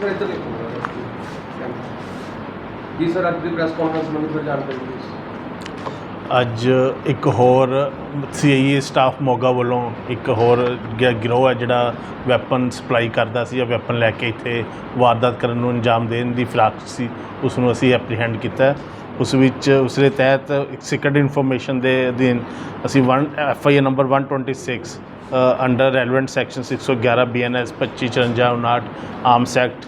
ਇੱਧਰ ਦੇਖੋ ਜੀ ਸਰ, ਅੱਜ ਦੀ ਪ੍ਰੈਸ ਕਾਨਫਰੰਸ ਸੰਬੰਧੀ ਫਿਰ ਜਾਣਕਾਰੀ ਦਿਓ ਅੱਜ ਇੱਕ ਹੋਰ ਸੀਆਈਏ ਸਟਾਫ ਮੋਗਾ ਵੱਲੋਂ ਇੱਕ ਹੋਰ ਗ- ਗਿਰੋਹ ਹੈ ਜਿਹੜਾ ਵੈਪਨ ਸਪਲਾਈ ਕਰਦਾ ਸੀ ਜਾਂ ਵੈਪਨ ਲੈ ਕੇ ਇੱਥੇ ਵਾਰਦਾਤ ਕਰਨ ਨੂੰ ਅੰਜਾਮ ਦੇਣ ਦੀ ਫਿਰਾਕ ਸੀ, ਉਸ ਨੂੰ ਅਸੀਂ ਐਪਰੀਹੈਂਡ ਕੀਤਾ ਹੈ। ਉਸ ਵਿੱਚ, ਉਸ ਦੇ ਤਹਿਤ ਇੱਕ ਸੀਕ੍ਰੇਟ ਇਨਫੋਰਮੇਸ਼ਨ ਦੇ ਅਧੀਨ ਅਸੀਂ 1 FIR number 126 under relevant section 611 BNS 2554 arms act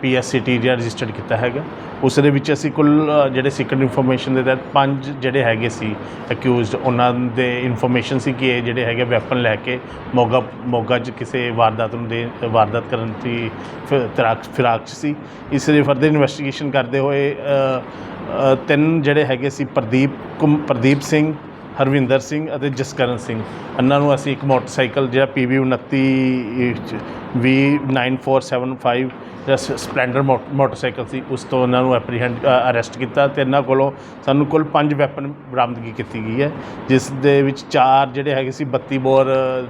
PSCT ਜਿਹੜਾ ਰਜਿਸਟਰਡ ਕੀਤਾ ਹੈਗਾ ਉਸ ਦੇ ਵਿੱਚ ਅਸੀਂ ਕੁੱਲ ਜਿਹੜੇ ਸੀਕ੍ਰੇਟ ਇਨਫੋਰਮੇਸ਼ਨ ਦੇ ਤਹਿਤ ਪੰਜ ਜਿਹੜੇ ਹੈਗੇ ਸੀ ਅਕਿਊਜ਼ਡ ਉਹਨਾਂ ਦੇ ਇਨਫੋਰਮੇਸ਼ਨ ਸੀ ਕਿ ਇਹ ਜਿਹੜੇ ਹੈਗੇ ਵੈਪਨ ਲੈ ਕੇ ਮੋਗਾ ਮੋਗਾ 'ਚ ਕਿਸੇ ਵਾਰਦਾਤ ਨੂੰ ਦੇ, ਵਾਰਦਾਤ ਕਰਨ ਦੀ ਫਿ- ਫਿਰਾਕ ਫਿਰਾਕ 'ਚ ਸੀ। ਇਸ ਲਈ ਫਰਦਰ ਇਨਵੈਸਟੀਗੇਸ਼ਨ ਕਰਦੇ ਹੋਏ ਤਿੰਨ ਜਿਹੜੇ ਹੈਗੇ ਸੀ ਪ੍ਰਦੀਪ ਕੁਮ, ਪ੍ਰਦੀਪ ਸਿੰਘ, ਹਰਵਿੰਦਰ ਸਿੰਘ ਅਤੇ ਜਸਕਰਨ ਸਿੰਘ। ਇਹਨਾਂ ਨੂੰ ਅਸੀਂ ਇੱਕ ਮੋਟਰਸਾਈਕਲ ਜਿਹੜਾ PV 29 ਵੀ 9475 ਜਿਹੜਾ ਸ- ਸਪਲੈਂਡਰ ਮੋ- ਮੋਟਰਸਾਈਕਲ ਸੀ, ਉਸ ਤੋਂ ਉਹਨਾਂ ਨੂੰ ਐਪਰੀਹੈਂਡ ਅਰੈਸਟ ਕੀਤਾ ਤੇ ਇਹਨਾਂ ਕੋਲੋਂ ਸਾਨੂੰ ਕੁੱਲ ਪੰਜ ਵੈਪਨ ਬਰਾਮਦਗੀ ਕੀਤੀ ਗਈ ਹੈ, ਜਿਸ ਦੇ ਵਿੱਚ ਚਾਰ ਜਿਹੜੇ ਹੈਗੇ ਸੀ 32 ਬੋਰ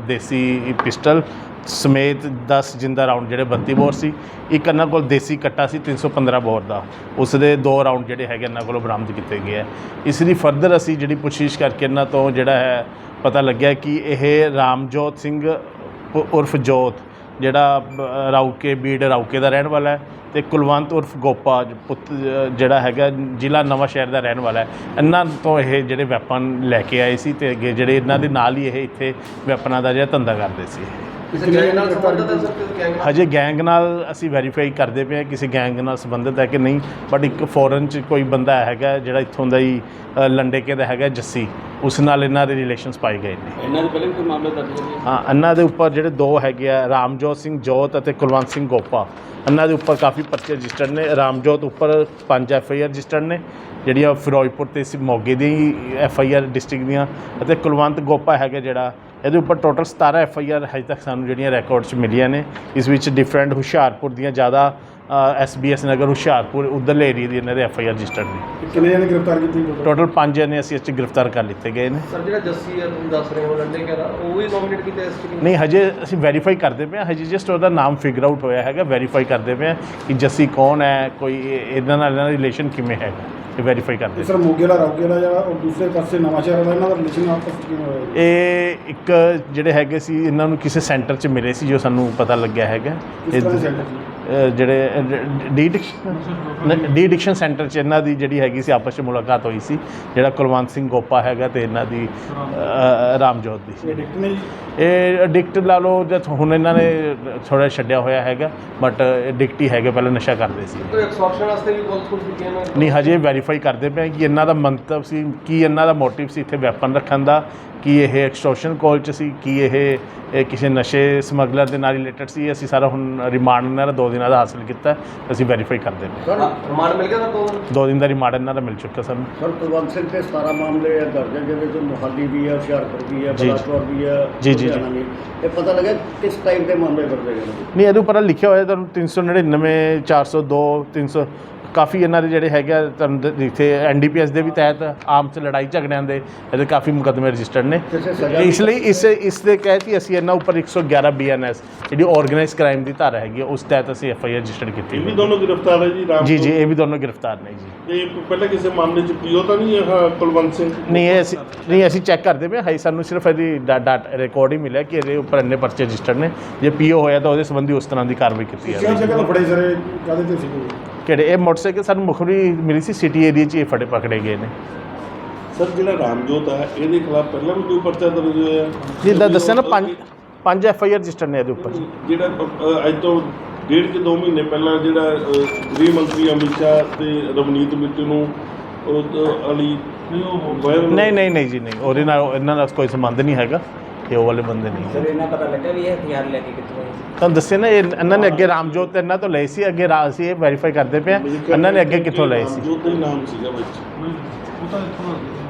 ਦੇਸੀ ਪਿਸਟਲ ਸਮੇਤ 10 ਜਿੰਦਾ ਰਾਉਂਡ ਜਿਹੜੇ 32 ਬੋਰ ਸੀ, ਇੱਕ ਇਹਨਾਂ ਕੋਲ ਦੇਸੀ ਕੱਟਾ ਸੀ 315 ਬੋਰ ਦਾ, ਉਸ ਦੇ ਦੋ ਰਾਉਂਡ ਜਿਹੜੇ ਹੈਗੇ ਇਹਨਾਂ ਕੋਲੋਂ ਬਰਾਮਦ ਕੀਤੇ ਗਏ ਹੈ। ਇਸ ਲਈ ਫਰਦਰ ਅਸੀਂ ਜਿਹੜੀ ਪੁੱਛਿਸ਼ ਕਰਕੇ ਇਹਨਾਂ ਤੋਂ ਜਿਹੜਾ ਹੈ, ਪਤਾ ਲੱਗਿਆ ਕਿ ਇਹ ਰਾਮਜੋਤ ਸਿੰਘ ਉਰਫ ਜੋਤ ਜਿਹੜਾ ਰਾਊਕੇ ਬੀੜ ਰਾਊਕੇ ਦਾ ਰਹਿਣ ਵਾਲਾ ਹੈ ਤੇ ਕੁਲਵੰਤ ਉਰਫ ਗੋਪਾ ਪੁੱਤ ਜਿਹੜਾ ਹੈਗਾ ਜ਼ਿਲ੍ਹਾ ਨਵਾਂ ਸ਼ਹਿਰ ਦਾ ਰਹਿਣ ਵਾਲਾ ਹੈ। ਇਹਨਾਂ ਤੋਂ ਇਹ ਜਿਹੜੇ ਵੈਪਨ ਲੈ ਕੇ ਆਏ ਸੀ ਤੇ ਅੱਗੇ ਜਿਹੜੇ ਇਹਨਾਂ ਦੇ ਨਾਲ ਹੀ ਇਹ ਇੱਥੇ ਵੈਪਨਾਂ ਦਾ ਜਿਹੜਾ ਧੰਦਾ ਕਰਦੇ ਸੀ। ਹਜੇ ਗੈਂਗ ਨਾਲ ਅਸੀਂ ਵੈਰੀਫਾਈ ਕਰਦੇ ਪਏ ਹਾਂ ਕਿਸੇ ਗੈਂਗ ਨਾਲ ਸੰਬੰਧਿਤ ਹੈ ਕਿ ਨਹੀਂ ਬਟ ਇੱਕ ਫੋਰਨ ਚ ਕੋਈ ਬੰਦਾ ਹੈਗਾ ਜਿਹੜਾ ਇੱਥੋਂ ਦਾ ਹੀ ਅ, ਲੰਡੇਕੇ ਦਾ ਹੈਗਾ ਜੱਸੀ। ਉਸ ਨਾਲ ਇਹਨਾਂ ਦੇ ਰਿਲੇਸ਼ਨਸ ਪਾਏ ਗਏ ਨੇ। ਇਹਨਾਂ ਦੇ ਪਹਿਲੇ ਵੀ ਕੋਈ ਮਾਮਲਾ ਦਰਜ ਹੈ ਜੀ ਹਾਂ ਇਹਨਾਂ ਦੇ ਉੱਪਰ ਜਿਹੜੇ ਦੋ ਹੈਗੇ ਆ ਰਾਮਜੋਤ ਸਿੰਘ ਜੋਤ ਅਤੇ ਕੁਲਵੰਤ ਸਿੰਘ ਗੋਪਾ ਇਹਨਾਂ ਦੇ ਉੱਪਰ ਕਾਫੀ ਪਰਚੇ ਰਜਿਸਟਰਡ ਨੇ। ਰਾਮਜੋਤ ਉੱਪਰ ਪੰਜ ਐਫ ਆਈ ਆਰ ਰਜਿਸਟਰਡ ਨੇ ਜਿਹੜੀਆਂ ਫਿਰੋਜ਼ਪੁਰ ਤੇ ਸੀ ਮੋਗੇ ਦੀ ਐਫ ਆਈ ਆਰ ਡਿਸਟ੍ਰਿਕਟ ਦੀਆਂ ਅਤੇ ਕੁਲਵੰਤ ਗੋਪਾ ਹੈਗਾ ਜਿਹੜਾ ਇਹਦੇ ਉੱਪਰ ਟੋਟਲ 17 ਐਫ ਆਈ ਆਰ ਹਜੇ ਤੱਕ ਸਾਨੂੰ ਜਿਹੜੀਆਂ ਰਿਕਾਰਡ 'ਚ ਮਿਲੀਆਂ ਨੇ। ਇਸ ਵਿੱਚ ਡਿਫਰੈਂਟ ਹੁਸ਼ਿਆਰਪੁਰ ਦੀਆਂ ਜ਼ਿਆਦਾ S B S Nagar Hoshiarpur ਉਧਰਲੇ ਏਰੀਆ ਦੀ ਇਹਨਾਂ ਦੇ ਐਫ ਆਈ ਆਰ ਰਜਿਸਟਰਡ ਨੇ। ਕਿੰਨੇ ਜਣੇ ਗ੍ਰਿਫਤਾਰ ਕੀਤੇ ਟੋਟਲ ਟੋਟਲ ਪੰਜ ਜਣੇ ਅਸੀਂ ਇਸ 'ਚ ਗ੍ਰਿਫਤਾਰ ਕਰ ਲਿੱਤੇ ਗਏ ਨੇ। ਸਰ ਜਿਹੜਾ ਜੱਸੀ ਹੈ ਤੁਸੀਂ ਦੱਸ ਰਹੇ ਹੋ ਲੰਡੇ ਕਰਾ ਉਹ ਵੀ ਨੋਮੀਨੇਟ ਕੀਤਾ ਇਸ ਚ ਨਹੀਂ ਹਜੇ ਅਸੀਂ ਵੈਰੀਫਾਈ ਕਰਦੇ ਪਏ ਹਾਂ। ਹਜੇ ਜਸਟ ਉਹਦਾ ਨਾਮ ਫਿਗਰ ਆਊਟ ਹੋਇਆ ਹੈਗਾ ਵੈਰੀਫਾਈ ਕਰਦੇ ਪਏ ਹਾਂ ਕਿ ਜੱਸੀ ਕੌਣ ਹੈ ਕੋਈ ਇਹ- ਇਹਨਾਂ ਨਾਲ ਇਹਨਾਂ ਦਾ ਰਿਲੇਸ਼ਨ ਕਿਵੇਂ ਹੈਗਾ। ਇਹ ਵੈਰੀਫਾਈ ਕਰਦੇ ਸਰ ਮੋਗੇ ਵਾਲਾ ਜਾਂ ਉਹ ਦੂਸਰੇ ਪਾਸੇ ਨਵਾਂ ਸ਼ਹਿਰ ਵਾਲਾ ਇਹਨਾਂ ਦਾ ਰਿਲੇਸ਼ਨ ਆਪਸ ਵਿੱਚ ਕਿਵੇਂ ਹੋਇਆ? ਇਹ ਇੱਕ ਜਿਹੜੇ ਹੈਗੇ ਸੀ ਇਹਨਾਂ ਨੂੰ ਕਿਸੇ ਸੈਂਟਰ 'ਚ ਮਿਲੇ ਸੀ ਜੋ ਸਾਨੂੰ ਪਤਾ ਲੱਗਿਆ ਹੈਗਾ। ਕਿਸ ਤਰ੍ਹਾਂ ਇਹ- ਸੈਂਟਰ ਸੀ ਅਹ ਜਿਹੜੇ de addiction de addiction centre 'ਚ ਇਹਨਾਂ ਦੀ ਜਿਹੜੀ ਹੈਗੀ ਸੀ ਆਪਸ 'ਚ ਮੁਲਾਕਾਤ ਹੋਈ ਸੀ ਜਿਹੜਾ ਕੁਲਵੰਤ ਸਿੰਘ ਗੋਪਾ ਹੈਗਾ ਤੇ ਇਹਨਾਂ ਦੀ ਅਹ, ਰਾਮਜੋਤ ਦੀ। ਇਹ ਡਿਕਟ ਨੇ ਜੀ? ਇਹ ਐਡਿਕਟ ਲਾ ਲਓ ਜਦ ਹੁਣ ਇਹਨਾਂ ਨੇ ਥੋੜਾ ਛੱਡਿਆ ਹੋਇਆ ਹੈਗਾ ਬਟ ਐਡਿਕਟ ਹੀ ਹੈਗੇ ਪਹਿਲਾਂ ਨਸ਼ਾ ਕਰਦੇ ਸੀ। ਕੋਈ ਐਕਸਟ੍ਰੈਕਸ਼ਨ ਵਾਸਤੇ ਵੀ ਬਹੁਤ ਕੁਝ ਕੀਤੀਆਂ ਨੇ। ਨਹੀਂ ਹਜੇ ਵੈਰੀਫਾਈ ਕਰਦੇ ਪਏ ਹਾਂ ਕਿ ਇਹਨਾਂ ਦਾ ਮੰਤਵ ਸੀ ਕੀ ਇਹਨਾਂ ਦਾ ਮੋਟਿਵ ਸੀ ਇੱਥੇ ਵੈਪਨ ਰੱਖਣ ਦਾ ਕੀ ਇਹ ਐਕਸਟੋਰਸ਼ਨ ਕਾਲ ਚ ਸੀ ਕੀ ਇਹ ਕਿਸੇ ਨਸ਼ੇ ਸਮਗਲਰ ਦੇ ਨਾਲ ਰਿਲੇਟਡ ਸੀ ਅਸੀਂ ਸਾਰਾ ਹੁਣ ਰਿਮਾਂਡ ਇਹਨਾਂ ਦਾ ਦਿਨਾਂ ਦਾ ਹਾਸਲ ਕੀਤਾ ਅਸੀਂ ਵੈਰੀਫਾਈ ਕਰਦੇ ਪਏ ਸਰ ਰਿਮਾਂਡ ਮਿਲ ਗਿਆ ਸਰ ਦੋ ਦਿਨ? ਦੋ ਦਿਨ ਦਾ ਰਿਮਾਂਡ ਇਹਨਾਂ ਦਾ ਮਿਲ ਚੁੱਕਾ ਸਾਨੂੰ। ਸਰ ਕੁਲਵੰਤ ਸਿੰਘ ਤੇ 17 ਮਾਮਲੇ ਆ ਦਰਜ ਹੈ ਜਿਹਦੇ ਵਿੱਚ ਮੋਹਾਲੀ ਵੀ ਹੈ ਹੁਸ਼ਿਆਰਪੁਰ ਵੀ ਹੈ। ਬਲਾਚੌਰ ਵੀ ਹੈ ਜੀ, ਜੀ, ਜੀ। ਇਹ ਪਤਾ ਲੱਗਾ ਕਿਸ ਟਾਈਪ ਦੇ ਮਾਮਲੇ ਦਰਜ ਹੈਗੇ ਨੇ? ਨਹੀਂ ਇਹਦੇ ਉੱਪਰ ਲਿਖਿਆ ਹੋਇਆ ਤੁਹਾਨੂੰ 399 402 300 ਕਾਫੀ ਇਹਨਾਂ ਦੇ ਜਿਹੜੇ ਹੈਗੇ ਆ, ਤੁਹਾਨੂੰ ਇੱਥੇ ਐਨਡੀਪੀਐਸ ਦੇ ਵੀ ਤਹਿਤ ਆਮ ਚ ਲੜਾਈ ਝਗੜਿਆਂ ਦੇ ਇਹਦੇ ਕਾਫੀ ਮੁਕੱਦਮੇ ਰਜਿਸਟਰਡ ਨੇ। ਇਸ ਲਈ ਇਸ ਇਸ ਦੇ ਕਹਿਤ ਹੀ ਅਸੀਂ ਇਹਨਾਂ ਉੱਪਰ 111 ਬੀਐਨਐਸ ਜਿਹੜੀ ਆਰਗੇਨਾਈਜ਼ ਕ੍ਰਾਈਮ ਦੀ ਧਾਰਾ ਹੈਗੀ ਉਸ ਤਹਿਤ ਅਸੀਂ ਐਫਆਈਆਰ ਰਜਿਸਟਰ ਕੀਤੀ ਇਹ ਵੀ ਹੋਈ ਦੋਨੋਂ ਗ੍ਰਿਫਤਾਰ ਹੈ ਜੀ ਰਾਮ ਜੀ ਜੀ ਇਹ ਵੀ ਦੋਨੋਂ ਗ੍ਰਿਫਤਾਰ ਨੇ ਜੀ। ਇਹ ਪਹਿਲਾਂ ਕਿਸੇ ਮਾਮਲੇ ਚ ਪੀਓ ਤਾਂ ਨਹੀਂ ਇਹ ਕੁਲਵੰਤ ਸਿੰਘ? ਨਹੀਂ ਇਹ ਅਸੀਂ ਨਹੀਂ ਅਸੀਂ ਚੈੱਕ ਕਰਦੇ ਪਏ ਹਾਂ। ਸਾਨੂੰ ਸਿਰਫ ਇਹਦੀ ਡਾਟਾ ਰਿਕਾਰਡ ਹੀ ਮਿਲਿਆ ਕਿ ਇਹਦੇ ਉੱਪਰ ਇੰਨੇ ਪਰਚੇ ਰਜਿਸਟਰਡ ਨੇ। ਜੇ ਪੀਓ ਹੋਇਆ ਤਾਂ ਉਹਦੇ ਸੰਬੰਧੀ ਉਸ ਤਰ੍ਹਾਂ ਦੀ ਕਾਰਵਾਈ ਕੀਤੀ ਕਿਹੜੀ ਜਾਵੇ ਜਗ੍ਹਾ ਤੋਂ ਫੜੇ ਸਰ ਕਾਹਦੇ ਤੇ ਸੀ ਕਿਹੜੇ ਇਹ ਮੋਟਰਸਾਈਕਲ ਸਾਨੂੰ ਮੁਖਬਰੀ ਮਿਲੀ ਸੀ ਸਿਟੀ ਏਰੀਆ 'ਚ ਇਹ ਫੜੇ ਪਕੜੇ ਗਏ ਨੇ। ਸਰ ਜਿਹੜਾ ਰਾਮਜੋਤ ਹੈ ਇਹਦੇ ਖਿਲਾਫ ਪਹਿਲਾਂ ਵੀ ਕੋਈ ਪਰਚਾ ਦਰਜ ਹੋਇਆ ਜਿੱਦਾਂ ਦੱਸਿਆ ਨਾ ਪੰਜ ਪੰਜ ਐਫ ਆਈ ਆਰ ਰਜਿਸਟਰ ਨੇ ਇਹਦੇ ਉੱਪਰ। ਜਿਹੜਾ ਅ, ਅੱਜ ਤੋਂ ਡੇਢ ਕਿ ਦੋ ਮਹੀਨੇ ਪਹਿਲਾਂ ਜਿਹੜਾ ਅ, ਗ੍ਰਹਿ ਮੰਤਰੀ ਅਮਿਤ ਸ਼ਾਹ ਤੇ ਰਵਨੀਤ ਬਿੱਟੂ ਨੂੰ ਉਹ ਅ, ਅਲੀ ਨਹੀਂ ਨਹੀਂ ਨਹੀਂ ਜੀ ਨਹੀਂ। ਉਹਦੇ ਨਾਲ ਇਹਨਾਂ ਦਾ ਕੋਈ ਸੰਬੰਧ ਨਹੀਂ ਹੈਗਾ। ਇਹ ਉਹ ਵਾਲੇ ਬੰਦੇ ਨਹੀਂ। ਸਰ ਇਹਨਾਂ ਪਤਾ ਲੱਗਾ ਵੀ ਇਹ ਹਥਿਆਰ ਲੈ ਕੇ ਕਿੱਥੋਂ ਆਏ ਸੀ। ਤੁਹਾਨੂੰ ਦੱਸਿਆ ਨਾ ਇਹ ਇਹਨਾਂ ਨੇ ਅੱਗੇ ਰਾਮਜੋਤ ਇਹਨਾਂ ਤੋਂ ਲਏ ਸੀ ਅੱਗੇ ਰਾ- ਅਸੀਂ ਇਹ ਵੈਰੀਫਾਈ ਕਰਦੇ ਪਏ ਹਾਂ ਇਹਨਾਂ ਨੇ ਅੱਗੇ ਕਿੱਥੋਂ ਲਏ ਸੀ? ਦਾ ਹੀ ਨਾਮ ਸੀਗਾ ਵਿੱਚ।